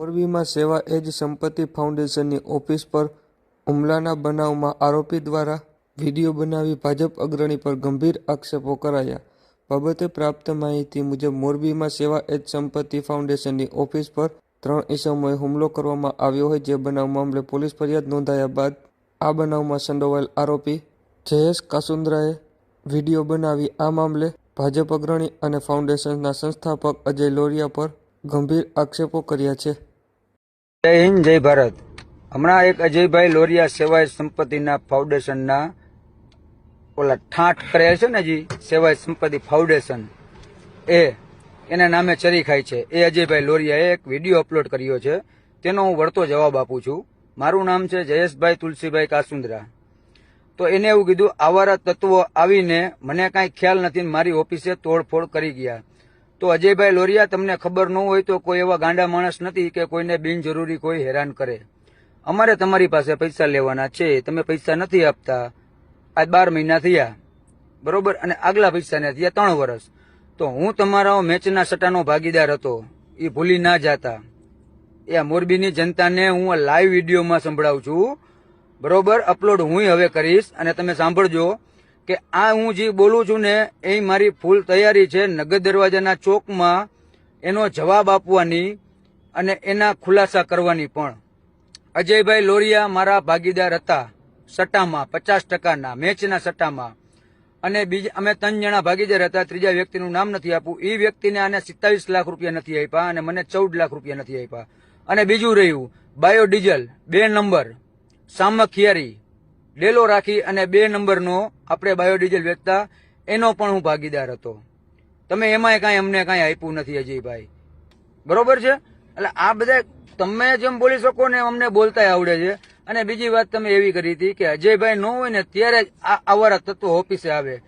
મોરબીમાં સેવા એજ સંપત્તિ ફાઉન્ડેશનની ઓફિસ પર હુમલાના બનાવમાં આરોપી દ્વારા વીડિયો બનાવી ભાજપ અગ્રણી પર ગંભીર આક્ષેપો કરાયા. બાબતે પ્રાપ્ત માહિતી મુજબ મોરબીમાં સેવા એજ સંપત્તિ ફાઉન્ડેશનની ઓફિસ પર ત્રણ ઈસમોએ હુમલો કરવામાં આવ્યો હોય જે બનાવ મામલે પોલીસ ફરિયાદ નોંધાયા બાદ આ બનાવમાં સંડોવાયેલ આરોપી જયેશ કાસુંદ્રાએ વીડિયો બનાવી આ મામલે ભાજપ અગ્રણી અને ફાઉન્ડેશનના સંસ્થાપક અજય લોરિયા પર ગંભીર આક્ષેપો કર્યા છે. જય હિન્દ, જય ભારત. હમણાં એક અજયભાઈ લોરિયા સેવાય સંપત્તિના ફાઉન્ડેશનના ઓલા ઠાંઠ કર્યા છે ને જી, સેવાય સંપત્તિ ફાઉન્ડેશન. એ, એના નામે ચરી ખાય છે. એ અજયભાઈ લોરિયાએ એક વીડિયો અપલોડ કર્યો છે. તેનો હું વળતો જવાબ આપું છું. મારું નામ છે જયેશભાઈ તુલસીભાઈ કાસુંદ્રા. તો એને એવું કીધું, આવારા તત્વો આવીને મને કાંઈ ખ્યાલ નથી મારી ઓફિસે તોડફોડ કરી ગયા. તો અજયભાઈ લોરિયા, તમને ખબર ન હોય તો કોઈ એવા ગાંડા માણસ નથી કે કોઈને બિનજરૂરી કોઈ હેરાન કરે. અમારે તમારી પાસે પૈસા લેવાના છે, તમે પૈસા નથી આપતા. આ બાર મહિના થયા, બરોબર? અને આગલા પૈસાને થયા ત્રણ વર્ષ તો હું તમારા મેચના સટ્ટાનો ભાગીદાર હતો, એ ભૂલી ના જાતા. એ મોરબીની જનતાને હું લાઈવ વિડીયોમાં સંભળાવું છું. બરોબર? અપલોડ હું હવે કરીશ અને તમે સાંભળજો. કે આ હું જે બોલું છું ને, એ મારી ફૂલ તૈયારી છે નગર દરવાજાના ચોકમાં એનો જવાબ આપવાની અને એના ખુલાસા કરવાની પણ. અજયભાઈ લોરિયા મારા ભાગીદાર હતા સટ્ટામાં, પચાસ ટકાના, મેચના સટ્ટામાં. અને બીજા, અમે ત્રણ જણા ભાગીદાર હતા, ત્રીજા વ્યક્તિનું નામ નથી આપવું એ વ્યક્તિને આને સિત્તાવીસ લાખ રૂપિયા નથી આપ્યા અને મને ચૌદ લાખ રૂપિયા નથી આપ્યા. અને બીજું રહ્યું, બાયોડીઝલ, બે નંબર, સામખિયારી ડેલો રાખી અને બે નંબરનો આપણે બાયોડીઝલ વેચતા, એનો પણ હું ભાગીદાર હતો. તમે એમાંય કાંઈ અમને કાંઈ આપ્યું નથી અજયભાઈ. બરોબર છે? એટલે આ બધા તમે જેમ બોલી શકો ને અમને બોલતા આવડે છે. અને બીજી વાત તમે એવી કરી હતી કે અજયભાઈ ન હોય ને ત્યારે જ આ આવારા તત્વો ઓફિસે આવે.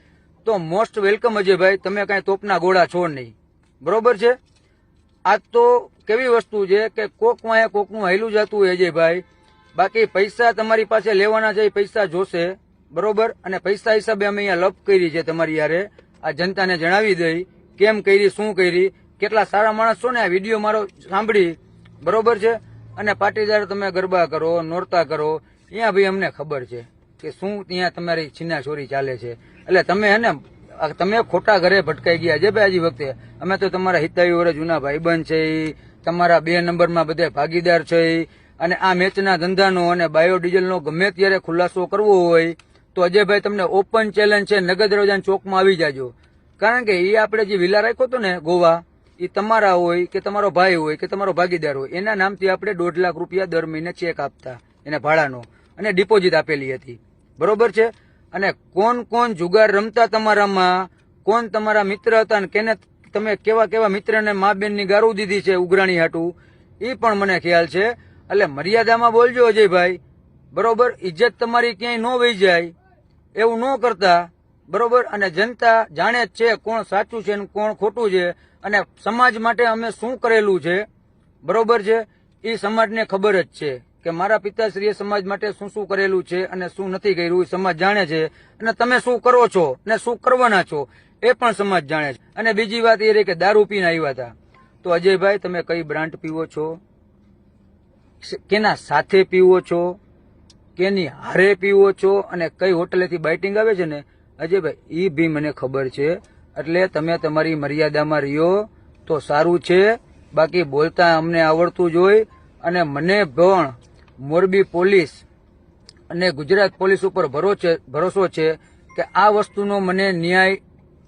તો મોસ્ટ વેલકમ અજયભાઈ, તમે કાંઈ તોપના ગોળા છો નહીં. બરોબર છે? આ તો કેવી વસ્તુ છે કે કોક વાંહે કોકનું હેલું જતું હોય અજયભાઈ. બાકી પૈસા તમારી પાસે લેવાના છે, એ પૈસા જોશે, બરોબર? અને પૈસા હિસાબે અમે અહીંયા લપ કરી છે તમારી યારે. આ જનતાને જણાવી દઈ, કેમ કરી, શું કરી, કેટલા સારા માણસ છો ને આ વીડિયો મારો સાંભળી, બરોબર છે? અને પાટીદાર તમે ગરબા કરો, નોરતા કરો, અહીંયા ભાઈ અમને ખબર છે કે શું ત્યાં તમારી છીના ચાલે છે. એટલે તમે હે ને તમે ખોટા ઘરે ભટકાઈ ગયા છે ભાઈ હજી વખતે. અમે તો તમારા હિતાવી વર્ષ જૂના ભાઈબંધ છે તમારા બે નંબરમાં બધા ભાગીદાર છે અને આ મેચના ધંધાનો અને બાયોડીઝલનો ગમે ત્યારે ખુલાસો કરવો હોય, તો અજયભાઈ તમને ઓપન ચેલેન્જ છે નગદ દરવાજાના ચોકમાં આવી જાજો. કારણ કે એ આપણે જે વિલા રાખ્યો હતો ને, ગોવા, એ તમારા હોય કે તમારો ભાઈ હોય કે તમારો ભાગીદાર હોય, એના નામથી આપણે દોઢ લાખ રૂપિયા દર મહિને ચેક આપતા, એને ભાડાનો, અને ડિપોઝિટ આપેલી હતી. બરોબર છે? અને કોણ કોણ જુગાર રમતા તમારામાં, કોણ તમારા મિત્ર હતા અને કેને, તમે કેવા કેવા મિત્રને મા બેનની ગારું દીધી છે ઉઘરાણી હાટું, એ પણ મને ખ્યાલ છે. એટલે મર્યાદામાં બોલજો અજયભાઈ. બરોબર? ઇજ્જત તમારી ક્યાંય ન વહી જાય. એવું ન કરતા. બરોબર? અને જનતા જાણે જ છે કોણ સાચું છે ને કોણ ખોટું છે. અને સમાજ માટે અમે શું કરેલું છે? બરોબર છે? એ સમાજને ખબર જ છે કે મારા પિતાશ્રીએ સમાજ માટે શું શું કરેલું છે અને શું નથી કર્યું. એ સમાજ જાણે છે. અને તમે શું કરો છો? ને શું કરવાના છો? એ પણ સમાજ જાણે છે. અને બીજી વાત એ રહી કે દારૂ પીને આવ્યા હતા. તો અજયભાઈ, તમે કઈ બ્રાન્ડ પીવો છો? કેના સાથે પીવો છો? કેની હારે પીવો છો? અને કઈ હોટલેથી બાઇટિંગ આવે છે ને? અજયભાઈ એ બી મને ખબર છે. એટલે તમે તમારી મર્યાદામાં રહ્યો તો સારું છે. બાકી બોલતા અમને આવડતું જોઈ અને મને પણ મોરબી પોલીસ અને ગુજરાત પોલીસ ઉપર ભરોસે છે કે આ વસ્તુનો મને ન્યાય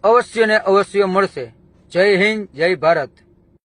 અવશ્ય ને અવશ્ય મળશે. જય હિન્દ, જય ભારત.